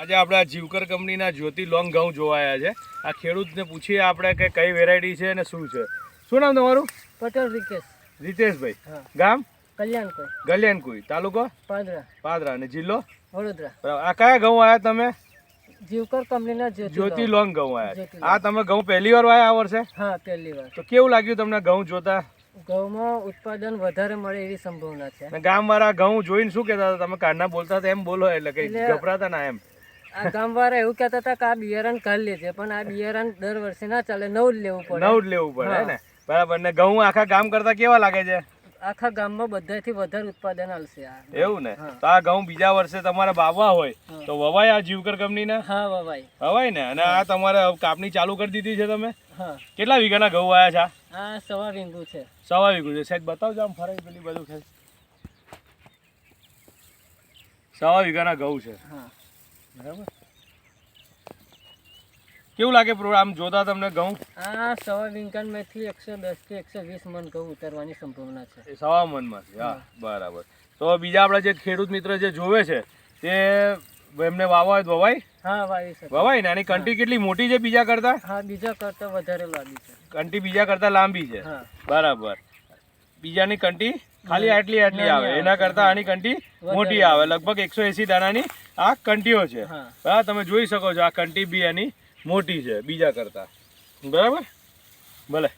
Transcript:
આજે આપણે જીવકર કંપનીના જ્યોતિ લોંગ ઘઉં જોવાયા છે. આ ખેડૂતને પૂછીએ આપણે કે કઈ વેરાયટી છે અને શું છે. શું નામ તમારું? પટેલ રીતેશ રીતેશભાઈ. ગામ? કલ્યાણ કોઈ ગલિયાનકુઈ તાલુકો? પાદરા. પાદરા. અને જિલ્લો? વડોદરા. આ કયા ઘઉં આવ્યા તમે? જીવકર કંપનીના જ્યોતિ લોંગ. ઘઉં આવ્યા આ તમે ઘઉં પહેલી વાર વાયા આ વર્ષે? હા પહેલી વાર. તો કેવું લાગ્યું તમને ઘઉં જોતા? ઘઉંમાં ઉત્પાદન વધારે મળે એવી સંભાવના છે. અને ગામ વાળા ઘઉં જોઈને શું કહેતા હતા? તમે કારના બોલતા હતા એમ બોલો એટલે કઈ ગભરાતા ના એમ. આ ગામવાળા એવું કહેતા હતા કે આ બિયારણ કરી લેજે પણ આ બિયારણ દર વર્ષે ના ચાલે નવું જ લેવું પડે. નવું જ લેવું પડે ને? બરાબર ને ઘઉં આખા ગામ કરતા કેવા લાગે છે? આખા ગામમાં બધાથી વધારે ઉત્પાદન આવશે એવું ને? તો આ ઘઉં બીજા વર્ષે તમારે બાવવા હોય તો વવાય આ જીવકર કંપનીના? હા વવાય. વવાય ને? અને આ તમારે કાપણી ચાલુ કરી દીધી છે તમે? કેટલા વીઘાના ઘઉં આવ્યા છે આ? સવા વીઘું છે. સવા વીઘું છે. સાહેબ બતાવજો આમ ફરાઈ પેલી બધું છે સવા વીઘાના ઘઉં છે. હા. બરાબર? કેવું લાગે પ્રોગ્રામ જોતા તમને ઘઉં આ સવા મેથી એકસો દસથી એકસો વીસ મન ઘઉં ઉતરવાની સંભાવના છે. સવા મનમાં છે હા બરાબર. તો બીજા આપણા જે ખેડૂત મિત્ર જે જોવે છે તે એમને વાવવા હોય વવાય? હા વાવી શકે. વવાય ને? આની કંટી કેટલી મોટી છે બીજા કરતા? હા બીજા કરતા વધારે લાંબી છે. કંટી બીજા કરતા લાંબી છે? હા. બરાબર. બીજાની કંટી? ખાલી આટલી આટલી આવે. એના કરતા આની કંટી મોટી આવે. લગભગ એકસો એસી દાણાની આ કંટીઓ છે. હા. તમે જોઈ શકો છો આ કંટી બી એની મોટી છે બીજા કરતા. બરાબર? ભલે.